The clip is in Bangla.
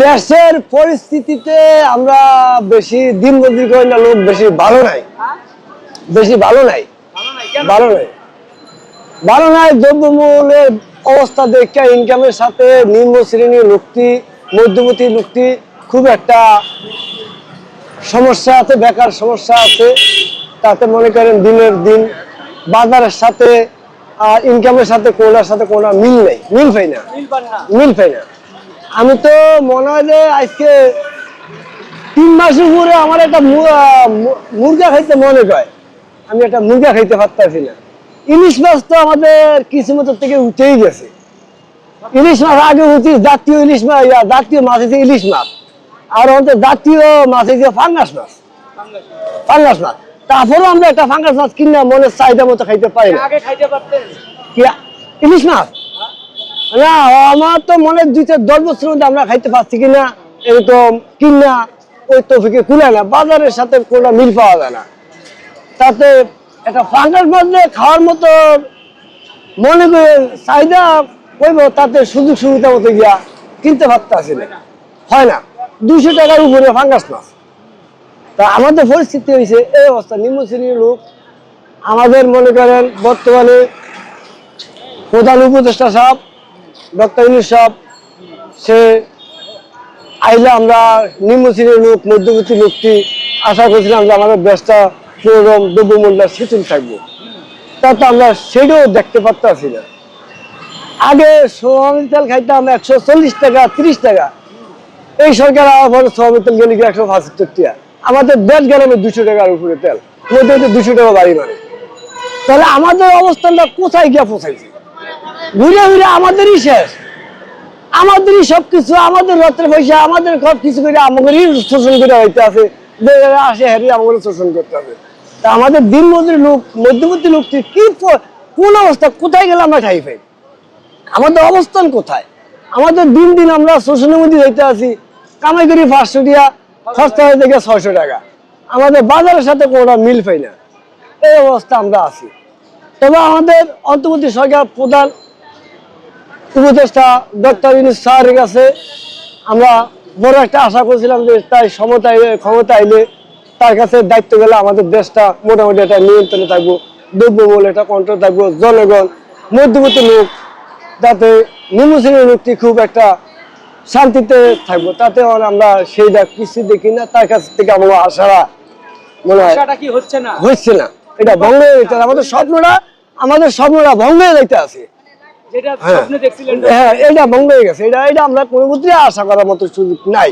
দেশের পরিস্থিতিতে আমরা বেশি দিন মজুরি করি না লোক বেশি ভালো নাই। বেশি ভালো নাই। ভালো নাই। ভালো নাই দ্রব্যমূল্যের অবস্থা দেখে ইনকামের সাথে নিম্ন শ্রেণির লোকটি মধ্যবর্তী লোকটি খুব একটা সমস্যা আছে বেকার সমস্যা আছে। তাতে মনে করেন দিনের দিন বাজারের সাথে ইনকামের সাথে কোনার সাথে কোনো মিল নেই। মিল পাই না। মিল পাই না। আমি তো মনে হয় যে আজকে তিন মাস উপরে আমার একটা মুরগা খাইতে মনে হয় আমি একটা মুরগা খাইতে পারতেছি না। ইলিশ মাছ তো আমাদের কিছু মতো থেকে উঠেই গেছে। ইলিশ মাছ আগে উঠি জাতীয় ইলিশ মাছ জাতীয় মাছ হচ্ছে ইলিশ মাছ। আর আমাদের জাতীয় মাছ হচ্ছে ফাঙ্গাস মাছ। ফাঙ্গাস মাছ। তারপরেও আমরা একটা ফাঙ্গাস মাছ কিনা মনের চাহিদা মতো খাইতে পারি না। কি ইলিশ মাছ? না, আমার তো মনে দুই চার দশ বছর মধ্যে আমরা খাইতে পারছি কিনা, এরকম কিনা, ওই তফিকে কুলে না, বাজারের সাথে কোনো মিল পাওয়া যায় না। তাতে একটা ফাঙ্গাস মধ্যে খাওয়ার মতো মনে করে চাহিদা কইব, তাতে সুযোগ সুবিধা মতো গিয়া কিনতে পারতেছি না। হয় না দুশো টাকার উপরে ফাঙ্গাস মাছ। তা আমাদের পরিস্থিতি হয়েছে এই অবস্থা নিম্ন শ্রেণির লোক, আমাদের মনে করেন বর্তমানে প্রধান উপদেষ্টা সাহেব ডক্টর ইউনুস সাহেব, সে আইলে আমরা নিম্ন শ্রেণির লোক মধ্যবর্তী লোকটি আশা করছিলাম যে আমাদের দেশটা পুরোদম দ্রব্যমূল্য শিথিল থাকব। তা তো আমরা সেটাও দেখতে পারতেছি না। আগে সোয়াবিন তেল খাইতাম একশো চল্লিশ টাকা, তিরিশ টাকা। এই সরকার আবার পরে সোয়াবিন তেল গেলে একশো পঁচাত্তর টাকা। আমাদের দেড় গ্রামে দুশো টাকার উপরে তেল মধ্যে দুশো টাকা বাড়ি মারে তাহলে আমাদের অবস্থানটা কোথায় গিয়ে পৌঁছাইছে? ঘুরে ঘুরে আমাদেরই শেষ। আমাদেরই সবকিছু, আমাদের রত্রে পয়সা, আমাদের সব কিছু করে আমাদেরই শোষণ করে হইতে আছে। আসে হ্যারি আমাদের শোষণ করতে হবে। তা আমাদের দিন মজুরি লোক মধ্যবর্তী লোকটি কি কোন অবস্থা? কোথায় গেলে আমরা ঠাই পাই? আমাদের অবস্থান কোথায়? আমাদের দিন দিন আমরা শোষণের মধ্যে হইতে আছি। কামাই করি পাঁচশো টাকা খরচা হয়ে থেকে ছয়শো টাকা। আমাদের বাজারের সাথে কোনো মিল পাই না। এই অবস্থা আমরা আছি। তবে আমাদের অন্তর্বর্তী সরকার প্রধান উপদেষ্টা ডক্টর ইউনুস স্যারের কাছে আমরা বড় একটা আশা করছিলাম যে তাই সমতা ক্ষমতা আইলে তার কাছে দায়িত্ব গেলে আমাদের দেশটা মোটামুটি একটা নিয়ন্ত্রণে থাকব দ্রব্যমূল্য একটা কন্ট্রোল থাকব জনগণ মধ্যবর্তী লোক যাতে নিম্ন শ্রেণির লোকটি খুব একটা শান্তিতে থাকব। তাতে আমরা সেইটা কিছু দেখি না তার কাছ থেকে আমরা আশারা মনে হয় হচ্ছে না? হচ্ছে না। এটা ভঙ্গ হয়ে আমাদের স্বপ্নটা আমাদের স্বপ্নটা ভঙ্গ হয়ে যাইতে আছে। হ্যাঁ। স্বপ্নে দেখছিলেন। হ্যাঁ এটা ভঙ্গ হয়ে গেছে। এটা এটা আমরা কোনো আশা করার মতো সুযোগ নাই।